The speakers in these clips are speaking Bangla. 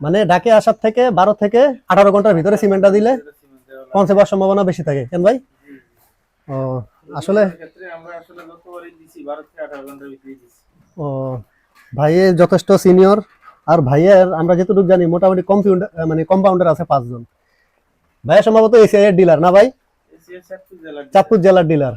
মানে ডাকে আসার থেকে বারো থেকে আঠারো ঘণ্টার ভিতরে সিমেন্টটা দিলে পৌঁছে পাওয়ার সম্ভাবনা বেশি থাকে কেন ভাই? ও আসলে ও ভাইয়ের যথেষ্ট সিনিয়র আর ভাইয়ের আমরা যতটুকু জানি মোটামুটি কম্পিউটার মানে কম্পাউন্ডার আছে পাঁচজন। ভাইয়া সম্ভবত এসিআই এর ডিলার না ভাই? চাঁদপুর জেলার ডিলার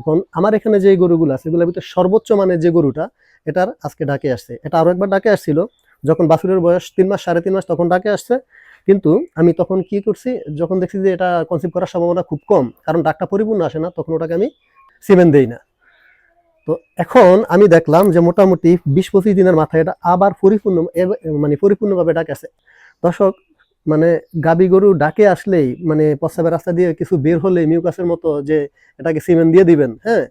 এখন আমার এখানে যে গরুগুলো আছে এগুলোর ভিতরে সর্বোচ্চ মানের যে গরুটা এটার আজকে ডাকে আসছে। এটা আরও একবার ডাকে আসছিল যখন বাছুরের বয়স তিন মাস, সাড়ে তিন মাস তখন ডাকে আসছে। কিন্তু আমি তখন কি করছি, যখন দেখছি যে এটা কনসিভ করার সম্ভাবনা খুব কম, কারণ ডাকটা পরিপূর্ণ আসে না, তখন ওটাকে আমি সিমেন্ট দেই না। তো এখন আমি দেখলাম যে মোটামুটি বিশ পঁচিশ দিনের মাথায় এটা আবার পরিপূর্ণ মানে পরিপূর্ণভাবে ডাকে আসে। দর্শক মানে গাবি গরু ডাকে আসলেই মানে প্রস্রাবের রাস্তা দিয়ে কিছু বের হলে মিউকাসের মতো যে এটাকে সিমেন্ট দিয়ে দিবেন হ্যাঁ?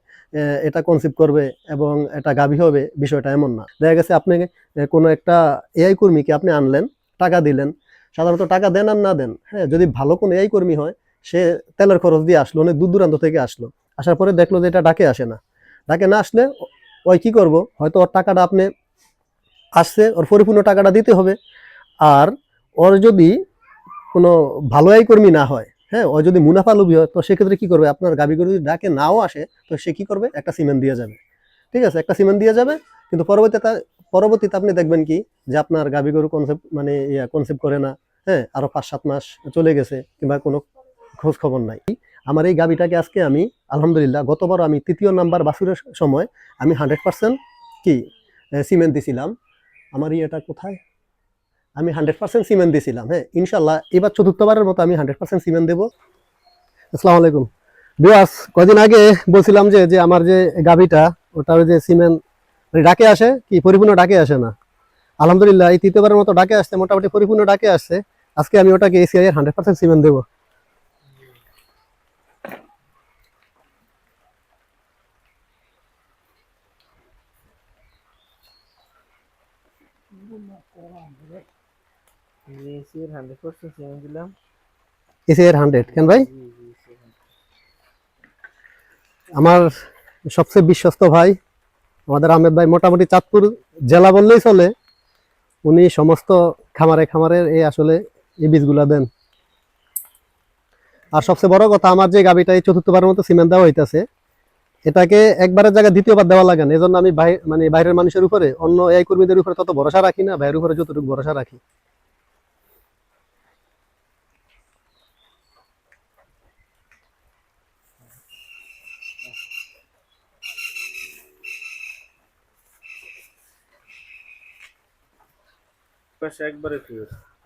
এটা কনসিভ করবে এবং এটা গাভী হবে, বিষয়টা এমন না। দেখা গেছে আপনি কোনো একটা এআই কর্মীকে আপনি আনলেন, টাকা দিলেন, সাধারণত টাকা দেন আর না দেন হ্যাঁ যদি ভালো কোনো এআই কর্মী হয়, সে তেলের খরচ দিয়ে আসলো, অনেক দূর দূরান্ত থেকে আসলো, আসার পরে দেখল যে এটা ডাকে আসে না। ডাকে না আসলে ওই কি করব? হয়তো ওর টাকাটা আপনি আসছে, ওর পরিপূর্ণ টাকাটা দিতে হবে। আর ওর যদি কোনো ভালো আয় কর্মী না হয় হ্যাঁ ও যদি মুনাফা লোভী হয়, তো সেক্ষেত্রে কি করবে? আপনার গাবি গরু যদি ডাকে, নাও আসে, তো সে কি করবে? একটা সিমেন্ট দিয়ে যাবে। ঠিক আছে? একটা সিমেন্ট দিয়ে যাবে, কিন্তু পরবর্তীতে পরবর্তীতে আপনি দেখবেন কি? যে আপনার গাবি গরু কনসেপ্ট মানে ইয়া কনসেপ্ট করে না। হ্যাঁ আরও পাঁচ, সাত মাস চলে গেছে, কিংবা কোনো খোঁজ খবর নাই। আমার এই গাবিটাকে আজকে আমি, আলহামদুলিল্লাহ গতবার আমি তৃতীয় নাম্বার বাছুরের সময় আমি হান্ড্রেড পার্সেন্ট কি সিমেন্ট দিছিলাম। আমার ইয়েটা কোথায়? আমি হান্ড্রেড পার্সেন্ট সিমেন্ট দিয়েছিলাম হ্যাঁ? ইনশাল্লাহ এবার চতুর্থবারের মতো আমি হান্ড্রেড পার্সেন্ট সিমেন্ট দেবো। আসসালাম আলাইকুম। বিয়াস কদিন আগে বলছিলাম যে যে আমার যে গাভিটা, ওটার যে সিমেন্ট মানে ডাকে আসে, কি পরিপূর্ণ ডাকে আসে না। আলহামদুলিল্লাহ, এই তৃতীয়বারের মতো ডাকে আসছে, মোটামুটি পরিপূর্ণ ডাকে আসছে। আজকে আমি ওটাকে এসিআই এর হান্ড্রেড পার্সেন্ট সিমেন্ট দেবো। ভাই। আমার সবচেয়ে বিশ্বস্ত ভাই, আমাদের আহমেদ ভাই মোটামুটি চাঁদপুর জেলা বললেই চলে। উনি সমস্ত খামারে খামারের এই আসলে এই বীজগুলা দেন। আর সবচেয়ে বড় কথা, আমার যে গাবিটা এই চতুর্থবারের মতো সিমেন্ট দেওয়া হইতাছে এটাকে একবারের জায়গায় দ্বিতীয়বার দেওয়া লাগে না। এজন্য আমি মানে বাইরের মানুষের উপরে অন্য এই কর্মীদের উপরে তত ভরসা রাখি না ভাইয়ের উপরে যতটুকু ভরসা রাখি।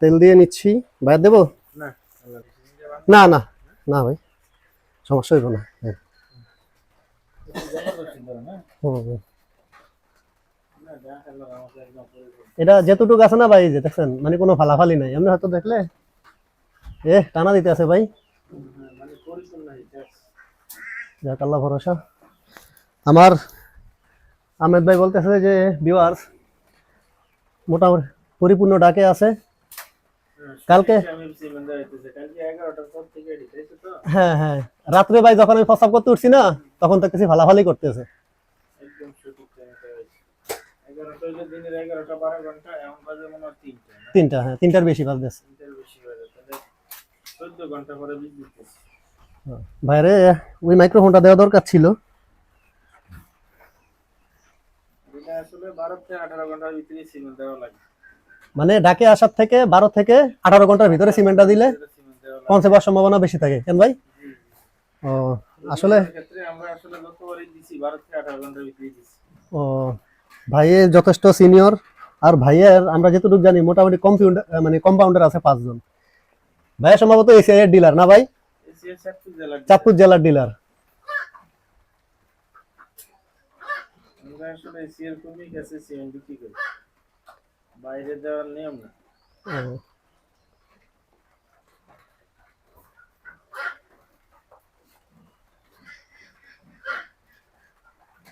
তেল দিয়ে নিচ্ছি। বাইর দেবো? না না না না ভাই। সমস্যা হইব না। হ্যাঁ। এটা যেতটুকু আছে না ভাই যে দেখছেন মানে কোনো ফালাফালি নাই। এমনি হয়তো দেখলে এ টানা দিতে আছে ভাই। যাক, আল্লাহ ভরসা। আমার আহমেদ ভাই বলতেছে যে ভিউয়ার্স মোটামুটি পরিপূর্ণ ডাকে আছে। কালকে হ্যাঁ হ্যাঁ। রাত্রে ভাই যখন আমি প্রস্তাব করতে উঠছি না তখন তো কিছু ফালাফালি করতেছে। মনে হয় তিনটা হ্যাঁ তিনটার বেশি বাজতেছে ভাইরে ওই মাইক্রোফোনটা দেওয়া দরকার ছিল। মানে ডাকে আসার থেকে বারো থেকে আঠারো ঘণ্টার ভিতরে সিমেন্টটা দিলে পৌঁছে সম্ভাবনা বেশি থাকে। কেন ভাই। ও আসলে আমরা আসলে গতবারই দিছি বারো থেকে আঠারো ঘণ্টার ভিতরে দিছি। ও ভাইয়ের যথেষ্ট সিনিয়র আর ভাইয়ের আমরা যতটুকু জানি মোটামুটি কম্পিউটার মানে কম্পাউন্ডার আছে পাঁচজন। ভাইয়ের সম্ভবত এসিআই এর ডিলার না ভাই? চাঁদপুর জেলার ডিলার বাইরে দেওয়ার নিয়ম না একদম পরিপূর্ণ হইতেছে আল্লাহ ভরসা।